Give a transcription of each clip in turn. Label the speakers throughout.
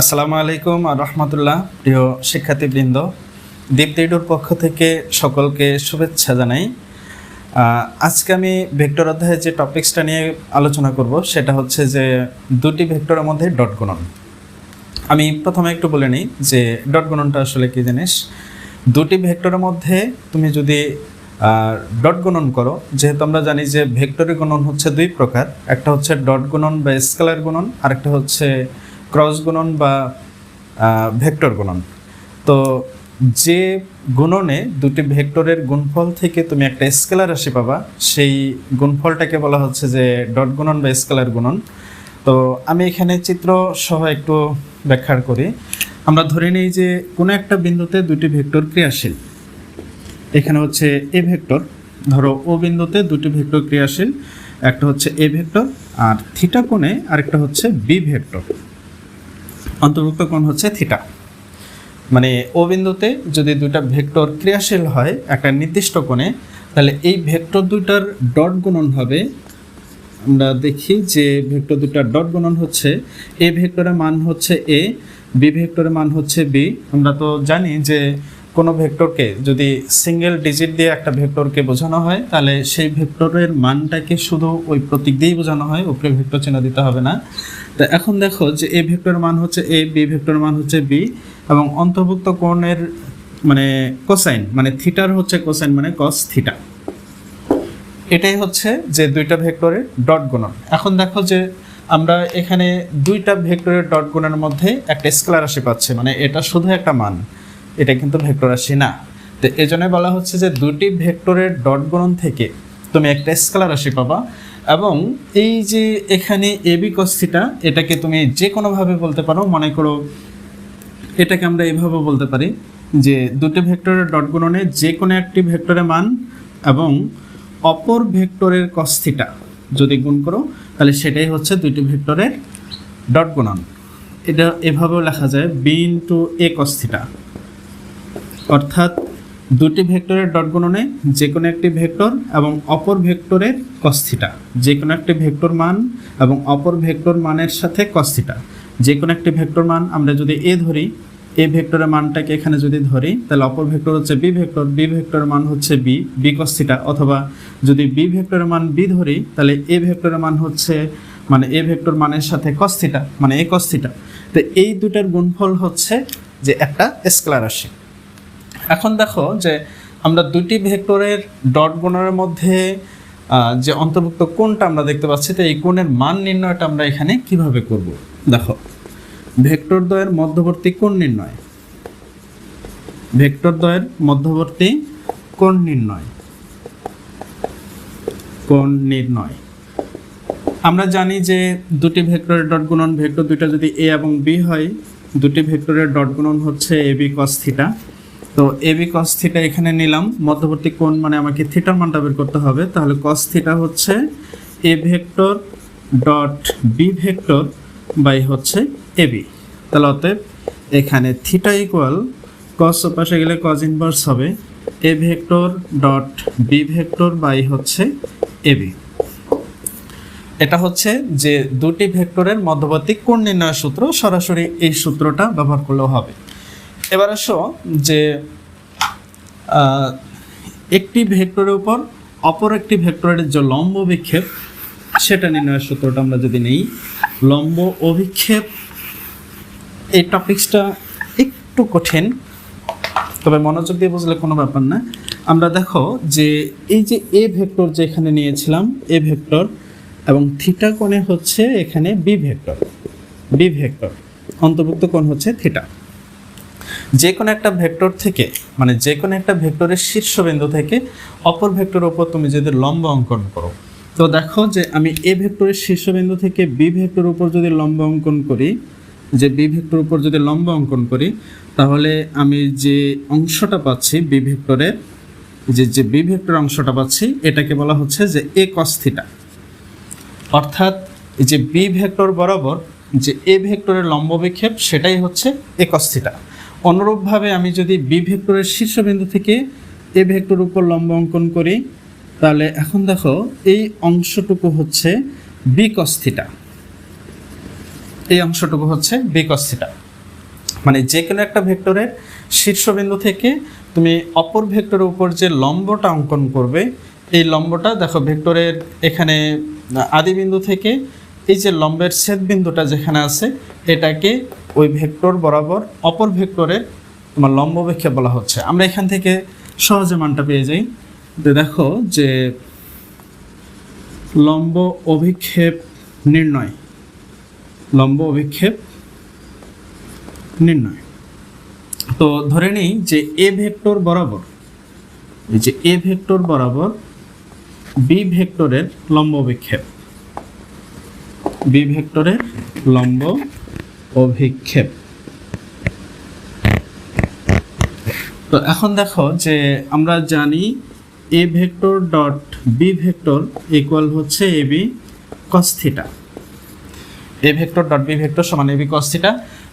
Speaker 1: আসসালামু আলাইকুম আর রহমতুল্লাহ, প্রিয় শিক্ষার্থীবৃন্দ। দীপ্তিডুর পক্ষ থেকে সকলকে শুভেচ্ছা জানাই। আজকে আমি ভেক্টর অধ্যায়ে যে টপিক্সটা নিয়ে আলোচনা করব, সেটা হচ্ছে যে দুটি ভেক্টরের মধ্যে ডট গুণন। আমি প্রথমে একটু বলে নিই যে ডট গুণনটা আসলে কী জিনিস? দুটি ভেক্টরের মধ্যে তুমি যদি ডট গুণন করো, যেহেতু আমরা জানি যে ভেক্টরের গুণন হচ্ছে দুই প্রকার, একটা হচ্ছে ডট গুণন বা স্কেলার গুণন, আরেকটা হচ্ছে ক্রস গুণন বা ভেক্টর গুণন। তো যে গুণনে দুটি ভেক্টরের গুণফল থেকে তুমি একটা স্কেলার রাশি পাবা, সেই গুণফলটাকে বলা হচ্ছে যে ডট গুণন বা স্কেলার গুণন। তো আমি এখানে চিত্র সহ একটু ব্যাখ্যা করি। আমরা ধরে নিই যে কোনো একটা বিন্দুতে দুটি ভেক্টর ক্রিয়াশীল। এখানে হচ্ছে এ ভেক্টর, ধরো ও বিন্দুতে দুটি ভেক্টর ক্রিয়াশীল, একটা হচ্ছে এ ভেক্টর, আর থিটা কোণে আরেকটা হচ্ছে বি ভেক্টর। অন্তর্ভুক্ত কোণ হচ্ছে থিটা মানে ও বিন্দুতে যদি দুইটা ভেক্টর ক্রিয়াশীল হয় একটা নির্দিষ্ট কোণে, তাহলে এই ভেক্টর দুইটার ডট গুণন হবে, আমরা দেখি যে ভেক্টর দুটার ডট গুণন হচ্ছে এ ভেক্টরের মান হচ্ছে এ বি ভেক্টরের মান হচ্ছে বি আমরা তো জানি যে কোনো ভেক্টরকে যদি সিঙ্গেল ডিজিট দিয়ে একটা ভেক্টরকে বোঝানো হয়, তাহলে সেই ভেক্টরের মানটাকে শুধু ওই প্রতীক দিয়েই বোঝানো হয়, উপরে ভেক্টর চিহ্ন দিতে হবে না। তো এখন দেখো যে এ ভেক্টরের মান হচ্ছে এ, বি ভেক্টরের মান হচ্ছে বি, এবং অন্তর্ভুক্ত কোণের মানে কোসাইন মানে থিটার হচ্ছে কোসাইন মানে কস থিটা এটাই হচ্ছে যে দুইটা ভেক্টরের ডট গুণন। এখন দেখো যে আমরা এখানে দুইটা ভেক্টরের ডট গুণনের মধ্যে একটা স্কেলার রাশি পাচ্ছে মানে এটা শুধু একটা মান। এটা কিন্তু ভেক্টর রাশি না। তো এই বলা হচ্ছে যে দুটি ভেক্টরের ডট গুণন থেকে তুমি একটা স্কেলার রাশি পাবা এবং এই যে এখানে এবি কস্থিটা এটাকে তুমি যে কোনোভাবে বলতে পারো, মনে করো এটাকে আমরা এইভাবে বলতে পারি যে দুটি ভেক্টরের ডট গুণনে যে কোনো একটি ভেক্টরের মান এবং অপর ভেক্টরের কস্থিটা যদি গুণ করো, তাহলে সেটাই হচ্ছে দুইটি ভেক্টরের ডট গুণন। এটা এভাবেও লেখা যায় বি ইন্টু এ কস্থিটা অর্থাৎ দুটি ভেক্টরের ডট গুণনে যে কোনো একটি ভেক্টর এবং অপর ভেক্টরের কস্থিটা যে কোনো একটি ভেক্টর মান এবং অপর ভেক্টর মানের সাথে কস্থিটা যে কোনো একটি ভেক্টর মান আমরা যদি এ ধরি, এ ভেক্টরের মানটাকে এখানে যদি ধরি, তাহলে অপর ভেক্টর হচ্ছে বি ভেক্টর, বি ভেক্টরের মান হচ্ছে বি বি কস্থিটা অথবা যদি বি ভেক্টরের মান বি ধরি, তাহলে এ ভেক্টরের মান হচ্ছে মানে এ ভেক্টর মানের সাথে কস্থিটা মানে এ কস্থিটা তো এই দুটার গুণফল হচ্ছে যে একটা স্কেলার রাশি। এখন দেখো যে আমরা দুটি ভেক্টরের ডট গুণনের মধ্যে যে অন্তর্ভুক্ত কোণটা আমরা দেখতে পাচ্ছি, তো এই কোণের মান নির্ণয়টা আমরা এখানে কীভাবে করব? দেখো, ভেক্টর দ্বয়ের মধ্যবর্তী কোণ নির্ণয়। ভেক্টর দ্বয়ের মধ্যবর্তী কোণ নির্ণয়। কোণ নির্ণয়। আমরা জানি যে দুটি ভেক্টরের ডট গুণন ভেক্টর দুইটা যদি এ এবং বি হয়, দুটি ভেক্টরের ডট গুণন হচ্ছে এ বি কস থিটা তো এ বি কস থিটা এখানে নিলাম। মধ্যবর্তী কোণ মানে আমাকে থিটার মানটা বের করতে হবে। তাহলে কস থিটা হচ্ছে A vector dot B vector by হচ্ছে এ বি তাহলে অতএব এখানে থিটা ইকুয়াল কস পাশে গেলে কজ ইনভার্স হবে। A vector dot B vector by হচ্ছে এ বি এটা হচ্ছে যে দুটি ভেক্টরের মধ্যবর্তী কোণ নির্ণয় সূত্র সরাসরি এই সূত্রটা ব্যবহার করলেও হবে। এবার আসো যে একটি ভেক্টরের উপর অপর একটি ভেক্টরের যে লম্ব বিক্ষেপ, সেটা নির্ণয়ের সূত্রটা আমরা যদি নেই, লম্ব অভিক্ষেপ, এই টপিক্সটা একটু কঠিন, তবে মনোযোগ দিয়ে বুঝলে কোনো ব্যাপার না। আমরা দেখো যে, এই যে এ ভেক্টর যে এখানে নিয়েছিলাম, এ ভেক্টর এবং থিটা কোণে হচ্ছে এখানে বি ভেক্টর বি ভেক্টর, অন্তর্ভুক্ত কোণ হচ্ছে থিটা। যে কোনো একটা ভেক্টর থেকে মানে যে কোনো একটা ভেক্টরের শীর্ষবিন্দু থেকে অপর ভেক্টরের ওপর তুমি যদি লম্ব অঙ্কন করো, তো দেখো যে আমি এ ভেক্টরের শীর্ষবিন্দু থেকে বি ভেক্টরের উপর যদি লম্ব অঙ্কন করি, যে বি ভেক্টর উপর যদি লম্ব অঙ্কন করি, তাহলে আমি যে অংশটা পাচ্ছি বি ভেক্টরের যে যে বি ভেক্টর অংশটা পাচ্ছি, এটাকে বলা হচ্ছে যে এ কস্থিটা অর্থাৎ যে বি ভেক্টর বরাবর যে এ ভেক্টরের লম্ব বিক্ষেপ, সেটাই হচ্ছে এ কস্থিটা অনুরূপভাবে আমি যদি বি ভেক্টরের শীর্ষবিন্দু থেকে এ ভেক্টর উপর লম্ব অঙ্কন করি, তাহলে এখন দেখো এই অংশটুকু হচ্ছে বি কস্থিটা এই অংশটুকু হচ্ছে বি কস্থিটা মানে যে কোনো একটা ভেক্টরের শীর্ষবিন্দু থেকে তুমি অপর ভেক্টরের উপর যে লম্বটা অঙ্কন করবে, এই লম্বটা দেখো ভেক্টরের এখানে আদিবিন্দু থেকে এই যে লম্বের ছেদ বিন্দুটা যেখানে আছে, এটাকে ওই ভেক্টর বরাবর অপর ভেক্টরের তোমার লম্ব অভিক্ষেপ বলা হচ্ছে। আমরা এখান থেকে সহজে মানটা পেয়ে যাই। দেখো যে লম্ব অভিক্ষেপ নির্ণয়। লম্ব অভিক্ষেপ নির্ণয়। তো ধরে নিই যে এ ভেক্টর বরাবর, এই যে এ ভেক্টর বরাবর বি ভেক্টরের লম্ব অভিক্ষেপ। বি ভেক্টরের লম্ব অভিক্ষেপ। তো এখন দেখো যে আমরা জানি A vector dot B vector equal হচ্ছে A B cos theta A vector dot B vector সমান এ বি কস্থিটা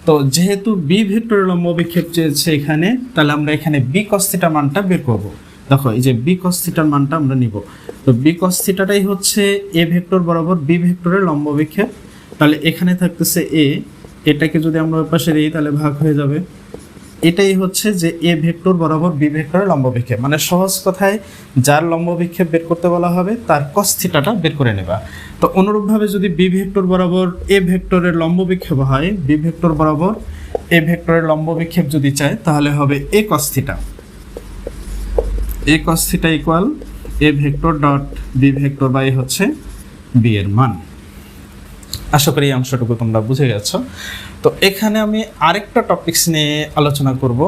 Speaker 1: তো যেহেতু বি ভেক্টরের লম্ব অভিক্ষেপ চেয়েছে এখানে, তাহলে আমরা এখানে বি কস্থিটা মানটা বের করব। দেখো, এই যে বি কস্থিটার মানটা আমরা নিব। তো বি কস্থিটাটাই হচ্ছে এ ভেক্টর বরাবর বি ভেক্টরের লম্ব অভিক্ষেপ। তাহলে এখানে থাকতেছে এ এটাকে যদি আমরা পাশে দিই, তাহলে ভাগ হয়ে যাবে। এটাই হচ্ছে যে এ ভেক্টর বরাবর বি ভেক্টরের লম্ব বিক্ষেপ। মানে সহজ কথায়, যার লম্ব বিক্ষেপ বের করতে বলা হবে, তার কস্থিটাটা বের করে নেবা। তো অনুরূপভাবে যদি বি ভেক্টর বরাবর এ ভেক্টরের লম্ব বিক্ষেপ হয়, বি ভেক্টর বরাবর এ ভেক্টরের লম্ব বিক্ষেপ যদি চায়, তাহলে হবে A cos theta A cos theta equal A vector dot B vector by হচ্ছে বি এর মান। আশা করি এই অংশটুকু তোমরা বুঝে গেছো। তো এখানে আমি আরেকটা টপিকস নিয়ে আলোচনা করব।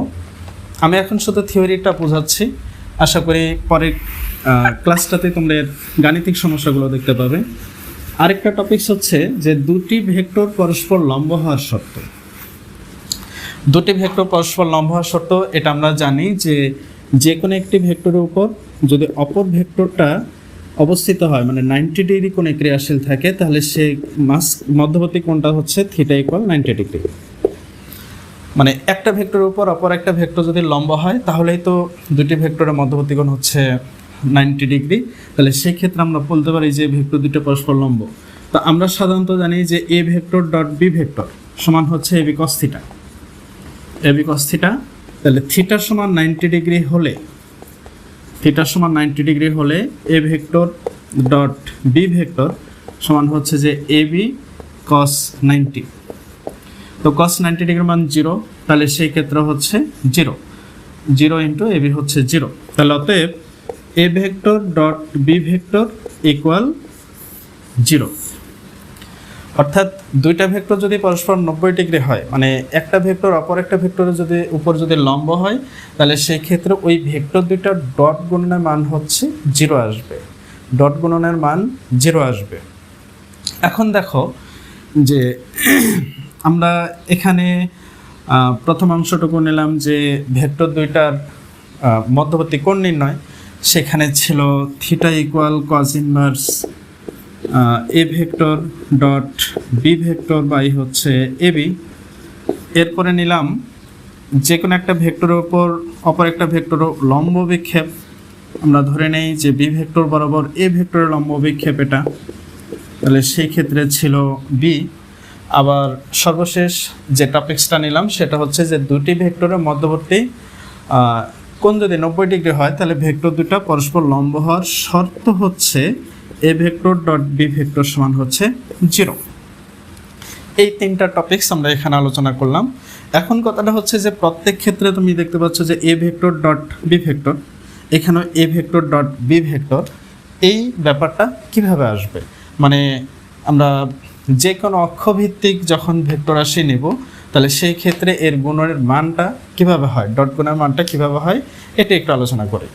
Speaker 1: আমি এখন শুধু থিওরিটা বোঝাচ্ছি। আশা করি পরের ক্লাসটাতে তোমরা গাণিতিক সমস্যাগুলো দেখতে পাবে। আরেকটা টপিকস হচ্ছে যে দুটি ভেক্টর পরস্পর লম্ব হওয়ার শর্ত। দুটি ভেক্টর পরস্পর লম্ব হওয়ার শর্ত, এটা আমরা জানি যে যে কোনো একটি ভেক্টরের উপর যদি অপর ভেক্টরটা অবস্থিত হয় মানে নাইনটি ডিগ্রি কোণে ক্রিয়াশীল থাকে, তাহলে সে মাস মধ্যবর্তী কোণটা হচ্ছে থিটা ইকুয়াল নাইনটি ডিগ্রি মানে একটা ভেক্টরের উপর, অপর একটা ভেক্টর যদি লম্বা হয়, তাহলেই তো দুটি ভেক্টরের মধ্যবর্তী কোণ হচ্ছে নাইনটি ডিগ্রি তাহলে সেক্ষেত্রে আমরা বলতে পারি যে ভেক্টর দুটো পরস্পর লম্ব। তো আমরা সাধারণত জানি যে A vector dot B vector সমান হচ্ছে A B cos theta theta তাহলে থিটার সমান নাইনটি ডিগ্রি হলে থিটার সমান নাইনটি ডিগ্রি হলে A vector dot B vector সমান হচ্ছে যে এ বি কস নাইনটি। তো কস নাইনটি ডিগ্রি মান জিরো, তাহলে সেই ক্ষেত্রে হচ্ছে জিরো। জিরো ইন্টু বি হচ্ছে জিরো। তাহলে অতএব A vector dot B vector equal zero. অর্থাৎ দুইটা ভেক্টর যদি পরস্পর নব্বই ডিগ্রি হয় মানে একটা ভেক্টর অপর একটা ভেক্টরের যদি উপর যদি লম্ব হয়, তাহলে সেই ক্ষেত্রে ওই ভেক্টর দুইটার ডট গুণনের মান হচ্ছে জিরো আসবে। ডট গুণনের মান জিরো আসবে। এখন দেখো যে আমরা এখানে প্রথম অংশটুকু নিলাম যে ভেক্টর দুইটার মধ্যবর্তী কোণ নির্ণয়, সেখানে ছিল theta equal cos inverse A vector dot B vector by হচ্ছে এ বি এরপরে নিলাম যে কোনো একটা ভেক্টরের উপর অপর একটা ভেক্টর লম্ব বিক্ষেপ। আমরা ধরে নেই যে বি ভেক্টর বরাবর এ ভেক্টরের লম্ব বিক্ষেপ এটা। তাহলে সেই ক্ষেত্রে ছিল বি আবার সর্বশেষ যে টপিক্সটা নিলাম সেটা হচ্ছে যে দুটি ভেক্টরের মধ্যবর্তী কোণ যদি নব্বই ডিগ্রি হয় তাহলে ভেক্টর দুটো পরস্পর লম্ব হওয়ার শর্ত হচ্ছে A vector dot B vector সমান হচ্ছে জিরো এই তিনটা টপিকস আমরা এখানে আলোচনা করলাম। এখন কথাটা হচ্ছে যে প্রত্যেক ক্ষেত্রে তুমি দেখতে পাচ্ছ যে A vector dot B vector এখানেও A vector dot B vector এই ব্যাপারটা কীভাবে আসবে? মানে আমরা যে কোনো অক্ষভিত্তিক যখন ভেক্টর রাশি নেব, তাহলে সেই ক্ষেত্রে এর গুণের মানটা কীভাবে হয়? ডট গুণের মানটা কীভাবে হয়? এটা একটু আলোচনা করি।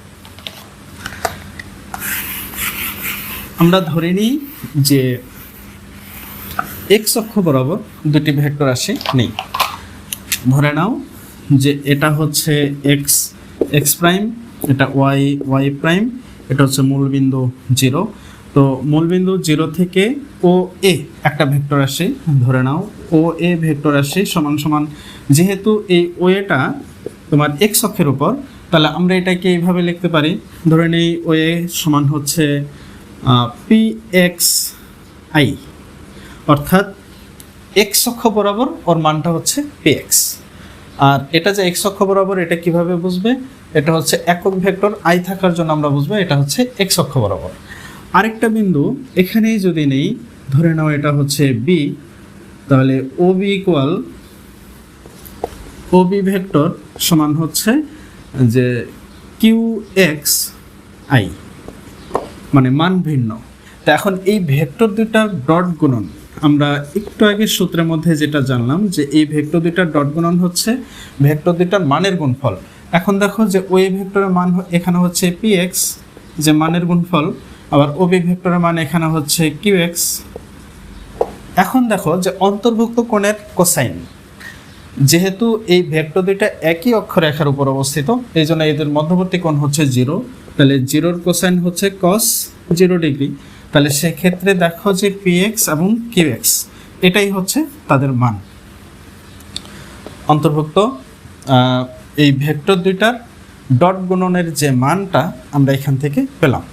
Speaker 1: আমরা ধরে নিই যে এক্স অক্ষ বরাবর দুটি ভেক্টর রাশি নেই। ধরে নাও যে এটা হচ্ছে এক্স এক্স প্রাইম, এটা ওয়াই ওয়াই প্রাইম, এটা হচ্ছে মূলবিন্দু জিরো। তো মূলবিন্দু জিরো থেকে ও এ একটা ভেক্টর রাশি ধরে নাও ও এ ভেক্টর রাশি সমান সমান। যেহেতু এই ও এটা তোমার এক্স অক্ষের উপর, তাহলে আমরা এটাকে এইভাবে লিখতে পারি। ধরে নিই ও এ সমান হচ্ছে পি এক্স আই অর্থাৎ এক্স অক্ষ বরাবর ওর মানটা হচ্ছে পি এক্স আর এটা যে এক্স অক্ষ বরাবর, এটা কীভাবে বুঝবে? এটা হচ্ছে একক ভেক্টর আই থাকার জন্য আমরা বুঝব এটা হচ্ছে এক্স অক্ষ বরাবর। আরেকটা বিন্দু এখানেই যদি নেই, ধরে নাও এটা হচ্ছে বি তাহলে O B equal O B vector সমান হচ্ছে যে কিউ এক্স আই মানে মান ভিন্ন। তা এখন এই ভেক্টর দুইটার ডট গুণন, আমরা একটু আগে সূত্রের মধ্যে যেটা জানলাম যে এই ভেক্টর দুইটার ডট গুণন হচ্ছে ভেক্টর দুইটার মানের গুণফল। এখন দেখো যে ওই ভেক্টরের মান এখানে হচ্ছে পি এক্স যে মানের গুণফল, আবার ওবি ভেক্টরের মান এখানে হচ্ছে কিউ এক্স এখন দেখো যে অন্তর্ভুক্ত কোণের কোসাইন, যেহেতু এই ভেক্টর দুইটা একই অক্ষরেখার উপর অবস্থিত এই জন্য এদের মধ্যবর্তী কোণ হচ্ছে জিরো তাহলে জিরোর কোসাইন হচ্ছে কস জিরো ডিগ্রি। তাহলে সেক্ষেত্রে দেখো যে পি এক্স এবং কিউ এক্স এটাই হচ্ছে তাদের মান। অন্তর্ভুক্ত এই ভেক্টর দুইটার ডট গুণনের যে মানটা আমরা এখান থেকে পেলাম।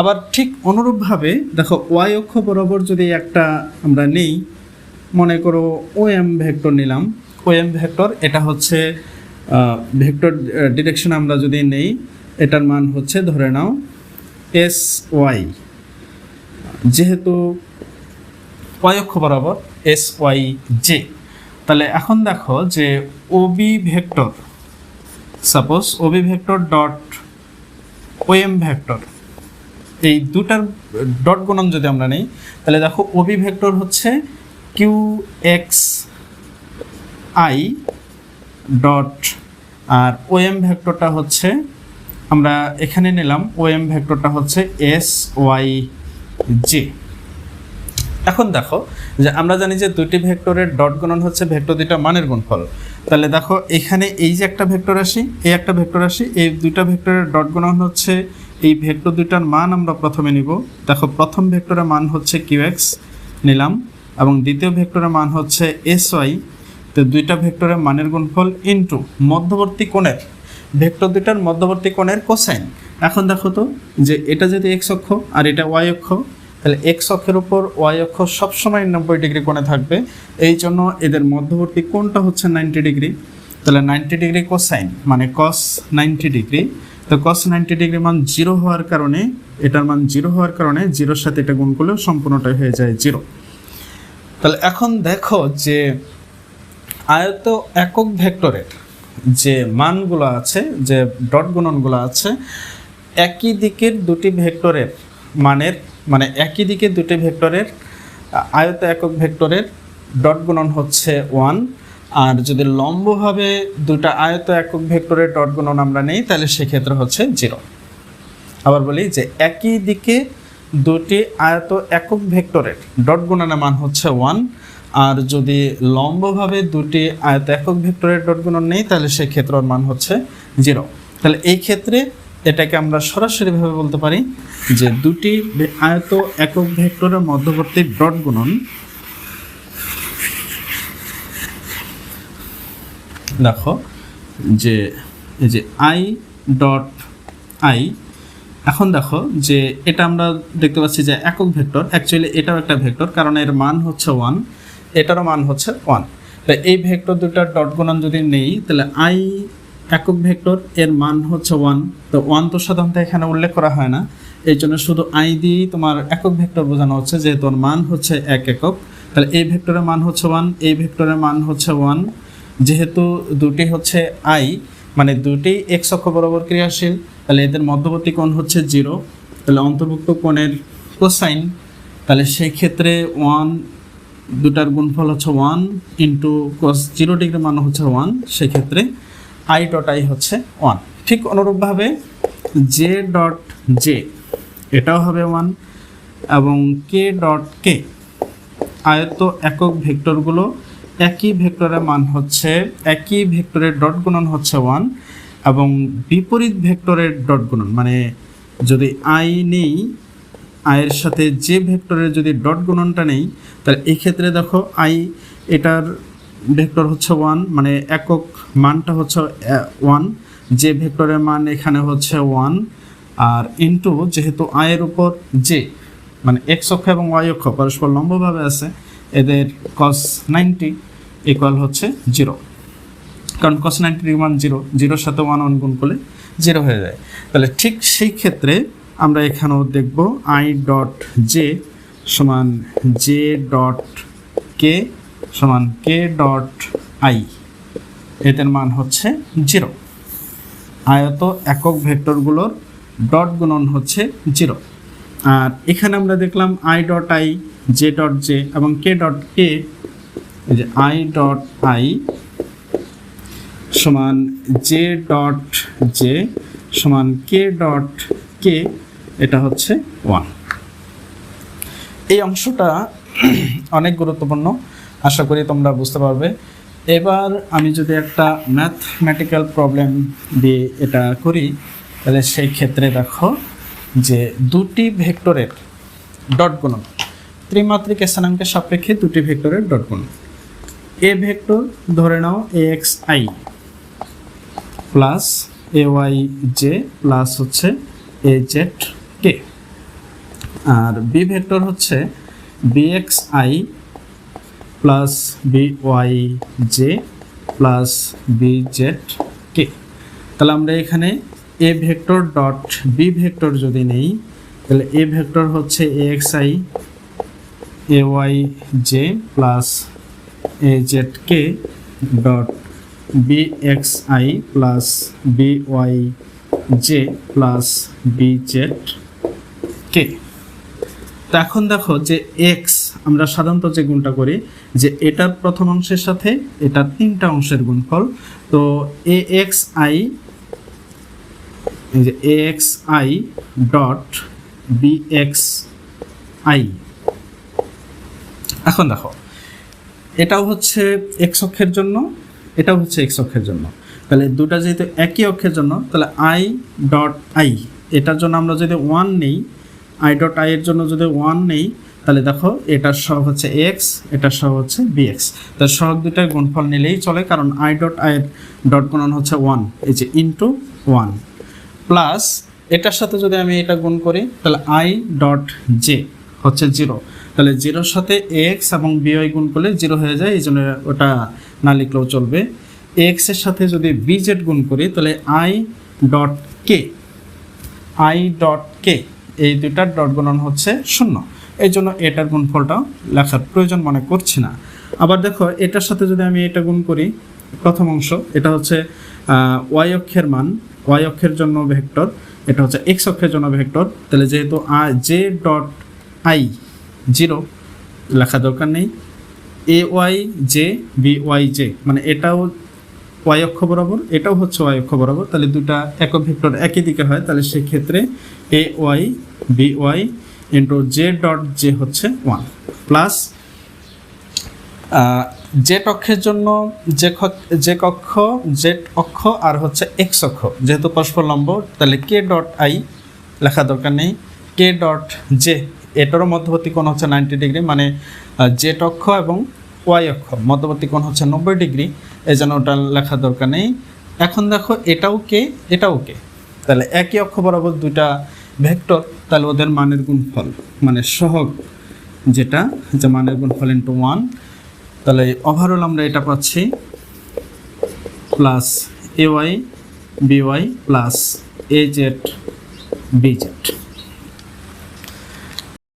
Speaker 1: আবার ঠিক অনুরূপভাবে দেখো ওয়াই অক্ষ বরাবর যদি একটা আমরা নেই, মনে করো ও এম ভেক্টর নিলাম। ও এম ভেক্টর, এটা হচ্ছে ভেক্টর ডিরেকশন আমরা যদি নেই এটার মান হচ্ছে, ধরে নাও এস ওয়াই যেহেতু ওয়াই অক্ষ বরাবর এস ওয়াই জে তাহলে এখন দেখো যে OB vector suppose OB vector dot OM vector, এই দুটার ডট গুণন যদি আমরা নেই, তাহলে দেখো ওবি ভেক্টর হচ্ছে কিউ এক্স আই ডট আর ওএম ভেক্টরটা হচ্ছে আমরা এখানে নিলাম ওএম ভেক্টরটা হচ্ছে এস ওয়াই জে এখন দেখো যে আমরা জানি যে দুটি ভেক্টরের ডট গুণন হচ্ছে ভেক্টর দুইটা মানের গুণফল। তাহলে দেখো এখানে এই যে একটা ভেক্টর রাশি এই একটা ভেক্টর রাশি এই দুইটা ভেক্টরের ডট গুণন হচ্ছে এই ভেক্টর দুইটার মান আমরা প্রথমে নিব। দেখো প্রথম ভেক্টরের মান হচ্ছে কিউ এক্স নিলাম এবং দ্বিতীয় ভেক্টরের মান হচ্ছে এস ওয়াই তো দুইটা ভেক্টরের মানের গুণফল ইনটু মধ্যবর্তী কোণের। ভেক্টর দুটার মধ্যবর্তী কোণের কোসাইন। এখন দেখো তো যে এটা যদি এক্স অক্ষ আর এটা ওয়াই অক্ষ, তাহলে এক্স অক্ষের উপর ওয়াই অক্ষ সবসময় নব্বই ডিগ্রি কোণে থাকবে। এই জন্য এদের মধ্যবর্তী কোণটা হচ্ছে নাইনটি ডিগ্রি। তাহলে নাইনটি ডিগ্রি কোসাইন মানে কস নাইনটি ডিগ্রি। তো কস নাইনটি ডিগ্রি মান জিরো হওয়ার কারণে, এটার মান জিরো হওয়ার কারণে জিরোর সাথে এটা গুণ করলেও সম্পূর্ণটাই হয়ে যায় জিরো। তাহলে এখন দেখো যে আয়ত একক ভেক্টরের যে মানগুলো আছে, যে ডট গুণনগুলো আছে, একই দিকের দুটি ভেক্টরের মানের মানে একই দিকের দুটি ভেক্টরের, আয়ত একক ভেক্টরের ডট গুণন হচ্ছে ওয়ান। আর যদি লম্বভাবে দুটা আয়ত একক ভেক্টরের ডট গুণন আমরা নেই, তাহলে সেক্ষেত্রে হচ্ছে জিরো। আবার বলি যে একই দিকে দুটি আয়ত একক ভেক্টরের ডট গুণনের মান হচ্ছে ওয়ান আর যদি লম্বভাবে দুটি আয়ত একক ভেক্টরের ডট গুণন নেই, তাহলে সেক্ষেত্রে ওর মান হচ্ছে জিরো। তাহলে এই ক্ষেত্রে এটাকে আমরা সরাসরিভাবে বলতে পারি যে দুটি আয়ত একক ভেক্টরের মধ্যবর্তী ডট গুণন দেখো যে এই যে আই ডট আই, এখন দেখো যে এটা আমরা দেখতে পাচ্ছি যে একক ভেক্টর। অ্যাকচুয়ালি এটাও একটা ভেক্টর, কারণ এর মান হচ্ছে ওয়ান। এটারও মান হচ্ছে ওয়ান তো এই ভেক্টর দুটার ডট গুণন যদি নেই, তাহলে আই একক ভেক্টর, এর মান হচ্ছে ওয়ান তো ওয়ান তো সাধারণত এখানে উল্লেখ করা হয় না। এই জন্য শুধু আই দিয়েই তোমার একক ভেক্টর বোঝানো হচ্ছে, যেহেতু ওর মান হচ্ছে এক একক। তাহলে এই ভেক্টরের মান হচ্ছে ওয়ান এই ভেক্টরের মান হচ্ছে ওয়ান যেহেতু দুটি হচ্ছে আই মানে দুটি এক অক্ষ বরাবর ক্রিয়াশীল, তাহলে এদের মধ্যবর্তী কোণ হচ্ছে জিরো তাহলে অন্তর্ভুক্ত কোণের কোসাইন তাহলে সেই ক্ষেত্রে ওয়ান দুটার গুণফল হচ্ছে one into cos zero degree মান হচ্ছে ওয়ান সেক্ষেত্রে আই ডট আই হচ্ছে ওয়ান ঠিক অনুরূপভাবে জে ডট জে এটাও হবে ওয়ান এবং কে ডট কে আয়ত একক ভেক্টরগুলো একই ভেক্টরের মান হচ্ছে, একই ভেক্টরের ডট গুণন হচ্ছে ওয়ান এবং বিপরীত ভেক্টরের ডট গুণন। মানে যদি আই নেই আয়ের সাথে যে ভেক্টরের যদি ডট গুণনটা নেই, তাহলে এই ক্ষেত্রে দেখো আই এটার ভেক্টর হচ্ছে ওয়ান মানে একক মানটা হচ্ছে ওয়ান। যে ভেক্টরের মান এখানে হচ্ছে ওয়ান, আর ইনটু যেহেতু আয়ের উপর যে মানে এক্স অক্ষ এবং ওয়াই অক্ষ পরস্পর লম্বভাবে আছে, এদের কস নাইনটি ইকুয়াল হচ্ছে জিরো। কারণ কস নাইনটি ডিগ্রি মান জিরো, জিরোর সাথে ওয়ান ওয়ান গুণ করলে জিরো হয়ে যায়। তাহলে ঠিক সেই ক্ষেত্রে আমরা এখানেও দেখব আই ডট জে সমান জে ডট কে সমান কে ডট আই এদের মান হচ্ছে জিরো আয়ত একক ভেক্টরগুলোর ডট গুণন হচ্ছে জিরো আর এখানে আমরা দেখলাম i dot i j dot j এবং কে ডট কে যে আই ডট আই সমান জে ডট জে সমান কে ডট কে এটা হচ্ছে ওয়ান এই অংশটা অনেক গুরুত্বপূর্ণ। আশা করি তোমরা বুঝতে পারবে। এবার আমি যদি একটা ম্যাথমেটিক্যাল প্রবলেম দিয়ে এটা করি, তাহলে সেই ক্ষেত্রে দেখো যে দুটি ভেক্টরের ডট গুণন, ত্রিমাত্রিক স্থানাঙ্কের সাপেক্ষে দুটি ভেক্টরের ডট গুণন। এ ভেক্টর ধরে নাও a x i plus a y j plus হচ্ছে এ জেড আর বি ভেক্টর হচ্ছে b x i plus b y j plus b z k তাহলে আমরা এখানে a vector dot b vector যদি নেই, তাহলে এ ভেক্টর হচ্ছে a x i a y j plus a z k dot b x i plus b y j plus b z k তো এখন দেখো যে এক্স আমরা সাধারণত যে গুণটা করি, যে এটার প্রথম অংশের সাথে এটার তিনটা অংশের গুণফল। তো এ এক্স আই যে a x i dot b x i এখন দেখো, এটাও হচ্ছে এক্স অক্ষের জন্য, এটাও হচ্ছে এক্স অক্ষের জন্য। তাহলে দুটা যেহেতু একই অক্ষের জন্য, তাহলে আই ডট আই এটার জন্য আমরা যদি ওয়ান নেই আই ডট আই এর জন্য যদি ওয়ান নেই, তাহলে দেখো এটার সহ হচ্ছে এক্স এটার সহ হচ্ছে বিএক্স তাহলে সহগ দুটার গুণফল নিলেই চলে, কারণ আই ডট আই এর ডট গুণন হচ্ছে ওয়ান এই যে ইন্টু ওয়ান প্লাস এটার সাথে যদি আমি এটা গুণ করি, তাহলে আই ডট জে হচ্ছে জিরো তাহলে জিরোর সাথে এক্স এবং বিওয়াই গুণ করলে জিরো হয়ে যায়, এই জন্য ওটা না লিখলেও চলবে। এক্সের সাথে যদি বিজেড গুণ করি, তাহলে i dot k i dot k এই দুইটার ডট গুণন হচ্ছে শূন্য। এই জন্য এটার গুণফলটাও লেখার প্রয়োজন মনে করছি না। আবার দেখো, এটার সাথে যদি আমি এটা গুণ করি, প্রথম অংশ, এটা হচ্ছে ওয়াই অক্ষের মান, ওয়াই অক্ষের জন্য ভেক্টর, এটা হচ্ছে এক্স অক্ষের জন্য ভেক্টর। তাহলে যেহেতু আ, জে ডট আই জিরো, লেখা দরকার নেই। A y j, b y j মানে এটাও ওয়াই অক্ষ বরাবর, এটাও হচ্ছে ওয়াই অক্ষ বরাবর, তাহলে দুটা একক ভেক্টর একই দিকে হয়, তাহলে সেক্ষেত্রে a y b y into j dot j হচ্ছে ওয়ান প্লাস জেট অক্ষের জন্য যে যে কক্ষ জেট অক্ষ আর হচ্ছে এক্স অক্ষ, যেহেতু পরস্পর লম্ব, তাহলে কে ডট আই লেখা দরকার নেই। কে ডট জে এটারও মধ্যবর্তী কোণ হচ্ছে নাইনটি ডিগ্রি মানে জেট অক্ষ এবং ওয়াই অক্ষ মধ্যবর্তী কোণ হচ্ছে নব্বই ডিগ্রি। এই জন্য ওটা লেখা দরকার নেই। এখন দেখো, এটাও কে এটাও কে? তাহলে একই অক্ষ বরাবর দুইটা ভেক্টর, তাহলে ওদের মানের গুণফল মানে সহগ যেটা, যে মানের গুণ গুণফল ইন্টু ওয়ান তাহলে ওভারঅল আমরা এটা পাচ্ছি plus a y b y plus a z b z